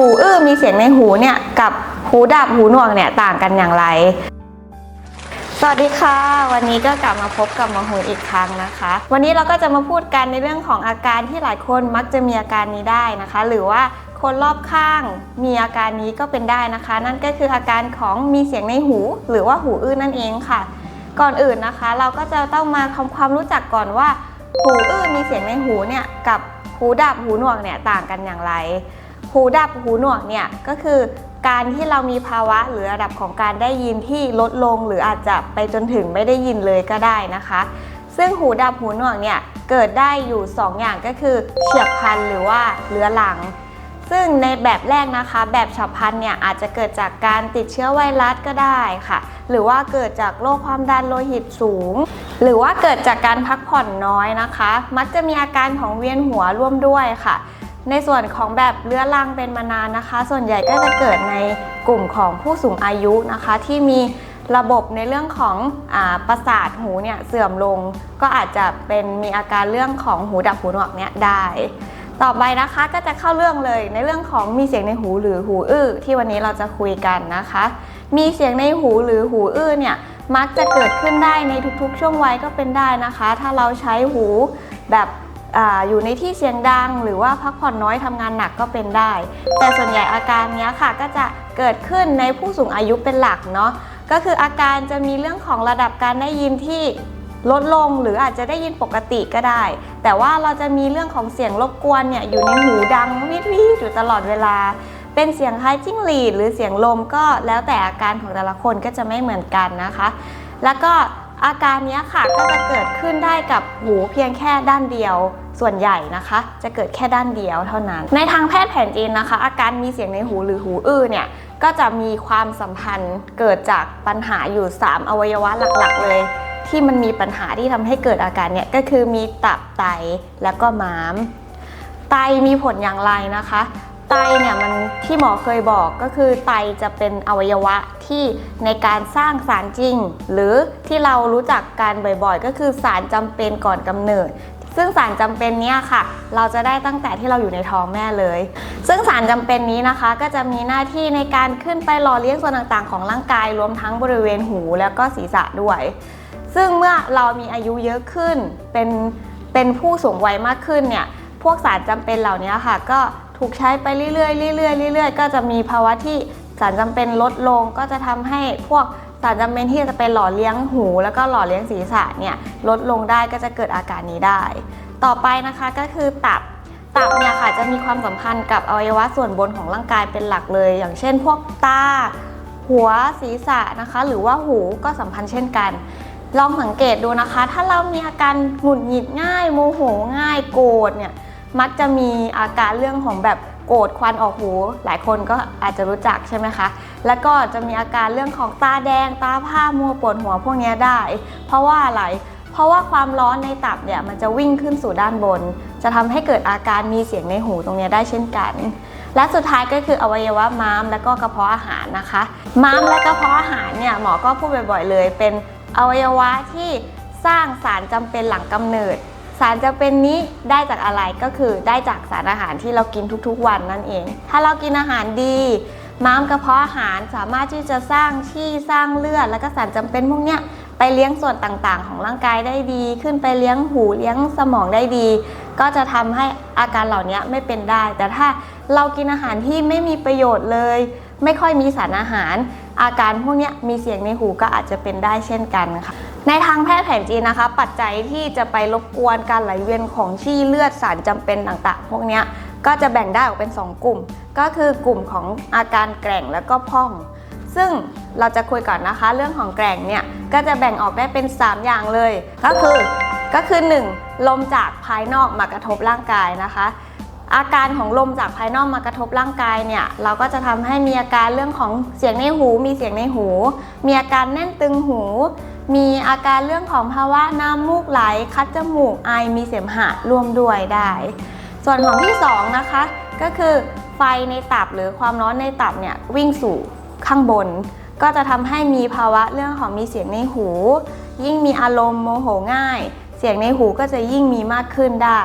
หูอื้อมีเสียงในหูเนี่ยกับหูดับหูหนวกเนี่ยต่างกันอย่างไร สวัสดีค่ะ วันนี้ก็กลับมาพบกับหมอหูอีกครั้งนะคะ วันนี้เราก็จะมาพูดกันในเรื่องของอาการที่หลายคนมักจะมีอาการนี้ได้นะคะ หรือว่าคนรอบข้างมีอาการนี้ก็เป็นได้นะคะ นั่นก็คืออาการของมีเสียงในหู หรือว่าหูอื้อนั่นเองค่ะ ก่อนอื่นนะคะ เราก็จะต้องมาทำความรู้จักก่อนว่า หูอื้อมีเสียงในหูเนี่ยกับหูดับหูหนวกเนี่ยต่างกันอย่างไร หูดับหูหนวกเนี่ยก็คือการที่เรามีภาวะหรือระดับของการได้ยินที่ลดลงหรืออาจจะไปจนถึงไม่ได้ยินเลยก็ได้นะคะ ซึ่งหูดับหูหนวกเนี่ยเกิดได้อยู่ 2 อย่างก็คือเฉียบพลันหรือว่าเรื้อรัง ซึ่งในแบบแรกนะคะ แบบฉับพลันเนี่ยอาจจะเกิดจากการติดเชื้อไวรัสก็ได้ค่ะ หรือว่าเกิดจากโรคความดันโลหิตสูง หรือว่าเกิดจากการพักผ่อนน้อยนะคะ มักจะมีอาการของเวียนหัวร่วมด้วยค่ะ ในส่วนของแบบเรื้อรังเป็นมานานนะคะ ส่วนใหญ่ก็จะเกิดในกลุ่มของผู้สูงอายุนะคะ ที่มีระบบในเรื่องของอประสาทหูเนี่ยเสื่อมลง ก็อาจจะเป็นมีอาการเรื่องของหูดับหูหนวกเนี่ยได้ ต่อไปนะคะก็จะเข้าเรื่องเลยในเรื่องของมีเสียงในหูหรือหูอื้อที่วันนี้เราจะคุยกันนะคะ มีเสียงในหูหรือหูอื้อเนี่ยมักจะเกิดขึ้นได้ในทุกๆ ช่วงวัยก็เป็นได้นะคะ ถ้าเราใช้หูแบบ ออยู่ในที่เสียงดัง หรือว่าพักผ่อนน้อยทำงานหนักก็เป็นได้ แต่ส่วนใหญ่อาการนี้ค่ะก็จะเกิดขึ้นในผู้สูงอายุเป็นหลักเนาะก็คืออาการจะมีเรื่องของระดับการได้ยินที่ลดลงหรืออาจจะได้ยินปกติก็ได้ แต่ว่าเราจะมีเรื่องของเสียงรบกวนเนี่ยอยู่ในหูดังวิดวิดอยู่ตลอดเวลา เป็นเสียงคล้ายจิ้งหรีดหรือเสียงลมก็แล้วแต่อาการของแต่ละคนก็จะไม่เหมือนกันนะคะ แล้วก็ อาการนี้ค่ะก็จะเกิดขึ้นได้กับหูเพียงแค่ด้านเดียว ส่วนใหญ่นะคะ จะเกิดแค่ด้านเดียวเท่านั้น ในทางแพทย์แผนจีนนะคะ อาการมีเสียงในหูหรือหูอื้อเนี่ยก็จะมีความสัมพันธ์เกิดจากปัญหาอยู่ 3 อวัยวะหลักๆ เลย ที่มันมีปัญหาที่ทำให้เกิดอาการเนี่ยก็คือมีตับไตแล้วก็ม้าม ไตมีผลอย่างไรนะคะ ไตเนี่ยมันที่หมอเคยบอกก็คือไตจะเป็นอวัยวะที่ในการสร้างสารจริง หรือที่เรารู้จักกันบ่อยๆ ก็คือสารจำเป็นก่อนกำเนิด ซึ่งสารจำเป็นเนี้ยค่ะ เราจะได้ตั้งแต่ที่เราอยู่ในท้องแม่เลย ซึ่งสารจำเป็นนี้นะคะ ก็จะมีหน้าที่ในการขึ้นไปหล่อเลี้ยงส่วนต่างๆ ของร่างกายรวมทั้งบริเวณหูแล้วก็ศีรษะด้วย ซึ่งเมื่อเรามีอายุเยอะขึ้นเป็นเป็นผู้สูงวัยมากขึ้นเนี่ยพวกสารจำเป็นเหล่านี้ค่ะ ก็ ถูกใช้ไปเรื่อยๆเรื่อยๆเรื่อยๆ ก็จะมีภาวะที่สารจำเป็นลดลง ก็จะทำให้พวกสารจำเป็นที่จะเป็นหล่อเลี้ยงหู แล้วก็หล่อเลี้ยงศีรษะเนี่ยลดลงได้ก็จะเกิดอาการนี้ได้ ต่อไปนะคะก็คือตับตับเนี่ยค่ะจะมีความสัมพันธ์กับอวัยวะส่วนบนของร่างกายเป็นหลักเลย อย่างเช่น พวกตา หัวศีรษะนะคะ หรือว่าหูก็สัมพันธ์เช่นกัน ลองสังเกตดูนะคะ ถ้าเรามีอาการหงุดหงิดง่าย โมโหง่ายโกรธเนี่ย มักจะมีอาการเรื่องของแบบโกรธควันออกหู หลายคนก็อาจจะรู้จักใช่ไหมคะ แล้วก็จะมีอาการเรื่องของตาแดง ตาผ้ามัวปวดหัวพวกนี้ได้ เพราะว่าอะไร เพราะว่าความร้อนในตับเนี่ยมันจะวิ่งขึ้นสู่ด้านบน จะทำให้เกิดอาการมีเสียงในหูตรงนี้ได้เช่นกัน และสุดท้ายก็คืออวัยวะม้าม และก็กระเพาะอาหารนะคะ ม้ามและกระเพาะอาหารเนี่ยหมอก็พูดบ่อยๆเลย เป็นอวัยวะที่สร้างสารจำเป็นหลังกำเนิด สารจำเป็นนี้ได้จากอะไรก็คือได้จากสารอาหารที่เรากินทุกๆ วันนั่นเอง ถ้าเรากินอาหารดีม้ามกระเพาะอาหารสามารถที่จะสร้างที่สร้างเลือด แล้วก็สารจำเป็นพวกเนี้ยไปเลี้ยงส่วนต่างๆ ของร่างกายได้ดี ขึ้นไปเลี้ยงหูเลี้ยงสมองได้ดี ก็จะทำให้อาการเหล่านี้ไม่เป็นได้ แต่ถ้าเรากินอาหารที่ไม่มีประโยชน์เลย ไม่ค่อยมีสารอาหาร อาการพวกนี้มีเสียงในหูก็อาจจะเป็นได้เช่นกันค่ะ ในทางแพทย์แผนจีนนะคะ ปัจจัยที่จะไปรบกวนการไหลเวียนของชี่เลือดสารจำเป็นต่างๆ พวกนี้ก็จะแบ่งได้ออกเป็น 2 กลุ่ม ก็คือกลุ่มของอาการแกร่งแล้วก็พอง ซึ่งเราจะคุยก่อนนะคะ เรื่องของแกร่งเนี่ยก็จะแบ่งออกได้เป็น 3 อย่างเลย ก็คือก็คือ 1. ลมจากภายนอกมากระทบร่างกายนะคะ อาการของลมจากภายนอกมากระทบร่างกายเนี่ยเราก็จะทำให้มีอาการเรื่องของเสียงในหู มีเสียงในหู มีอาการแน่นตึงหู มีอาการเรื่องของภาวะน้ำมูกไหล คัดจมูกไอมีเสมหะร่วมด้วยได้ ส่วนของที่สองนะคะก็คือไฟในตับหรือความร้อนในตับเนี่ยวิ่งสู่ข้างบน ก็จะทำให้มีภาวะเรื่องของมีเสียงในหู ยิ่งมีอารมณ์โมโหง่าย เสียงในหูก็จะยิ่งมีมากขึ้นได้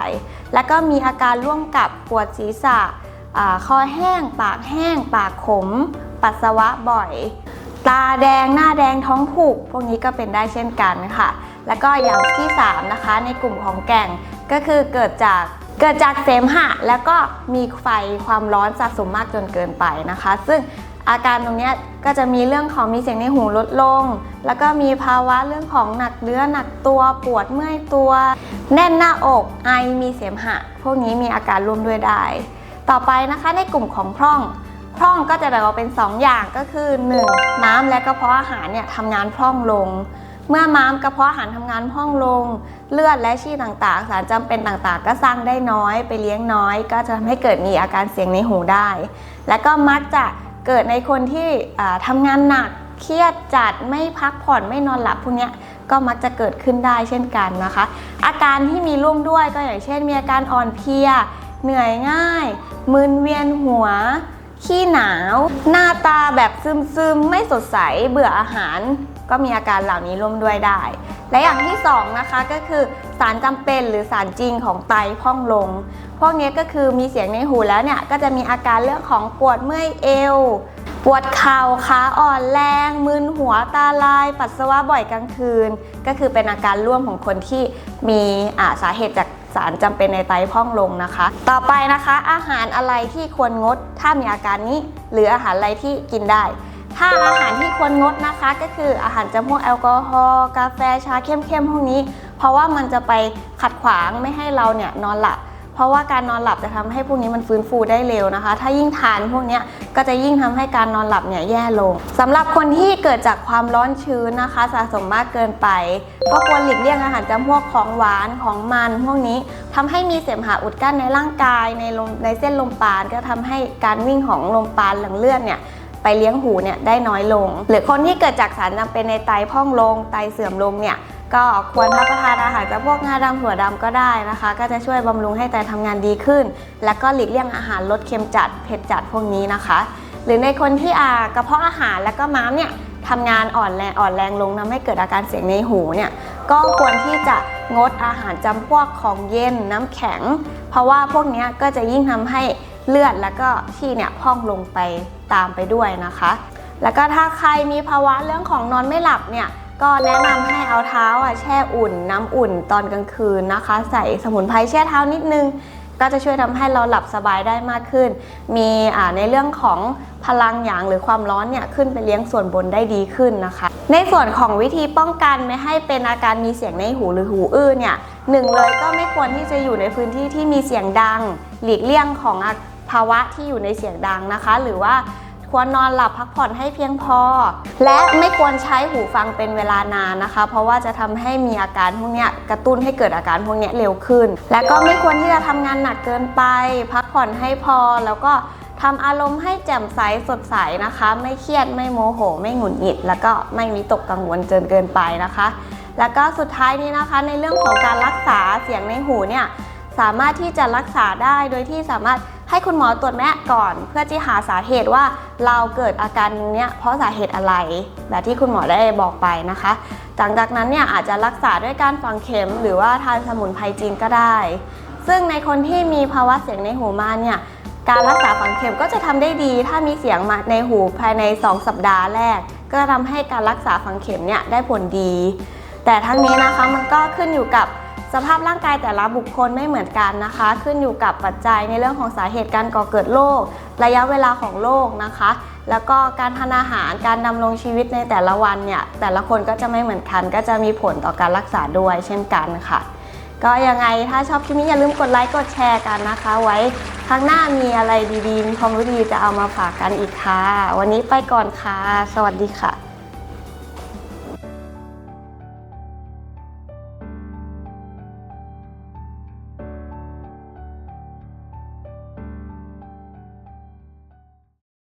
แล้วก็มีอาการร่วมกับปวดศีรษะอาคอแห้ง ปากแห้ง ปากขม ปัสสาวะบ่อย ตาแดงหน้าแดงท้องผูก พวกนี้ก็เป็นได้เช่นกันค่ะ แล้วก็อย่างที่ 3 นะคะ ในกลุ่มของแก่งก็คือเกิดจากเกิดจากเสมหะ แล้วก็มีไฟความร้อนสะสมมากจนเกินไปนะคะ ซึ่งอาการตรงนี้ก็จะมีเรื่องของมีเสียงในหูลดลง แล้วก็มีภาวะเรื่องของหนักเนื้อหนักตัวปวดเมื่อยตัว แน่นหน้าอกไอมีเสมหะ พวกนี้มีอาการร่วมด้วยได้ ต่อไปนะคะในกลุ่มของพร่อง พร่องก็จะแบ่งออกเป็น 2 อย่างก็คือ 1. ม้ามและกระเพาะอาหารเนี่ยทำงานพร่องลง เมื่อม้ามกระเพาะอาหารทำงานพร่องลง เลือดและชี่ต่างๆ สารจำเป็นต่างๆ ก็สร้างได้น้อย ไปเลี้ยงน้อย ก็จะทำให้เกิดมีอาการเสียงในหูได้ และก็มักจะเกิดในคนที่อ่าทำงานหนักเครียดจัดไม่พักผ่อนไม่นอนหลับพวกนี้ก็มักจะเกิดขึ้นได้เช่นกันนะคะ อาการที่มีร่วมด้วยก็อย่างเช่น มีอาการอ่อนเพลีย เหนื่อยง่าย มึนเวียนหัว ขี้หนาว หน้าตาแบบซึมๆ ไม่สดใส เบื่ออาหาร ก็มีอาการเหล่านี้ร่วมด้วยได้ และอย่างที่สองนะคะก็คือสารจำเป็นหรือสารจริงของไตพ่องลง พวกนี้ก็คือมีเสียงในหูแล้วเนี่ยก็จะมีอาการเรื่องของปวดเมื่อยเอว ปวดเข่าขาอ่อนแรง มึนหัวตาลาย ปัสสาวะบ่อยกลางคืน ก็คือเป็นอาการร่วมของคนที่มีสาเหตุจาก สารจำเป็นในไตพ่องลงนะคะ ต่อไปนะคะ อาหารอะไรที่ควรงด ถ้ามีอาการนี้ หรืออาหารอะไรที่กินได้ ถ้าอาหารที่ควรงดนะคะก็คืออาหารจำพวกแอลกอฮอล์กาแฟชาเข้มๆพวกนี้ เพราะว่ามันจะไปขัดขวางไม่ให้เราเนี่ยนอนหลับ เพราะว่าการนอนหลับจะทำให้พวกนี้มันฟื้นฟูได้เร็วนะคะ ถ้ายิ่งทานพวกนี้ก็จะยิ่งทำให้การนอนหลับเนี่ยแย่ลงสำหรับคนที่เกิดจากความร้อนชื้นนะคะ สะสมมากเกินไป ก็ควรหลีกเลี่ยงอาหารจำพวกของหวานของมัน พวกนี้ทำให้มีเสมหะอุดกั้นในร่างกายในลมในเส้นลมปราณก็ทำให้การวิ่งของลมปราณหลังเลือดเนี่ยไปเลี้ยงหูเนี่ยได้น้อยลง หรือคนที่เกิดจากสารจำเป็นในไตพ่องลง ไตเสื่อมลงเนี่ย ก็ควรรับประทานอาหารจากพวกงาดำถั่วดำก็ได้นะคะ ก็จะช่วยบำรุงให้ไตทำงานดีขึ้น แล้วก็หลีกเลี่ยงอาหารลดเค็มจัดเผ็ดจัดพวกนี้นะคะ หรือในคนที่อากระเพาะอาหารแล้วก็ม้ามเนี่ยทำงานอ่อนแรงอ่อนแรงลงทำให้เกิดอาการเสียงในหูเนี่ยก็ควรที่จะงดอาหารจำพวกของเย็นน้ำแข็ง เพราะว่าพวกนี้ก็จะยิ่งทำให้เลือดแล้วก็ที่เนี่ยพองลงไปตามไปด้วยนะคะ แล้วก็ถ้าใครมีภาวะเรื่องของนอนไม่หลับเนี่ย ก็แนะนำให้เอาเท้าอะแช่อุ่น น้ำอุ่นตอนกลางคืนนะคะ ใส่สมุนไพรแช่เท้านิดนึง ก็จะช่วยทำให้เราหลับสบายได้มากขึ้น มีอ่าในเรื่องของพลังหยางหรือความร้อนเนี่ยขึ้นไปเลี้ยงส่วนบนได้ดีขึ้นนะคะ ในส่วนของวิธีป้องกันไม่ให้เป็นอาการมีเสียงในหูหรือหูอื้อเนี่ยหนึ่งเลยก็ไม่ควรที่จะอยู่ในพื้นที่ที่มีเสียงดัง หลีกเลี่ยงของภาวะที่อยู่ในเสียงดังนะคะ หรือว่า ควรนอนหลับพักผ่อนให้เพียงพอ และไม่ควรใช้หูฟังเป็นเวลานานนะคะ เพราะว่าจะทำให้มีอาการพวกนี้กระตุ้นให้เกิดอาการพวกนี้เร็วขึ้น และก็ไม่ควรที่จะทำงานหนักเกินไป พักผ่อนให้พอแล้วก็ทำอารมณ์ให้แจ่มใสสดใสนะคะ ไม่เครียดไม่โมโห ไม่หงุดหงิด แล้วก็ไม่มีตกกังวลจนเกินไปนะคะ แล้วก็สุดท้ายนี้นะคะ ในเรื่องของการรักษาเสียงในหูเนี่ยสามารถที่จะรักษาได้โดยที่สามารถ ให้คุณหมอตรวจแม่ก่อนเพื่อที่หาสาเหตุว่าเราเกิดอาการเนี้ยเพราะสาเหตุอะไร แบบที่คุณหมอได้บอกไปนะคะหลังจากนั้นเนี่ยอาจจะรักษาด้วยการฝังเข็ม หรือว่าทานสมุนไพรจีนก็ได้ ซึ่งในคนที่มีภาวะเสียงในหูมากเนี่ยการรักษาฝังเข็มก็จะทำได้ดี ถ้ามีเสียงมาในหูภายใน 2 สัปดาห์แรก ก็จะทำให้การรักษาฝังเข็มเนี่ยได้ผลดี แต่ทั้งนี้นะคะมันก็ขึ้นอยู่กับ สภาพร่างกายแต่ละบุคคลไม่เหมือนกันนะคะ ขึ้นอยู่กับปัจจัยในเรื่องของสาเหตุการก่อเกิดโรคระยะเวลาของโรคนะคะ แล้วก็การทานอาหารการดำรงชีวิตในแต่ละวันเนี่ยแต่ละคนก็จะไม่เหมือนกัน ก็จะมีผลต่อการรักษาด้วยเช่นกันค่ะ ก็ยังไงถ้าชอบคลิปนี้อย่าลืมกดไลค์กดแชร์กันนะคะ ไว้ครั้งหน้ามีอะไรดีๆความรู้ดีจะเอามาฝากกันอีกค่ะ วันนี้ไปก่อนค่ะ สวัสดีค่ะ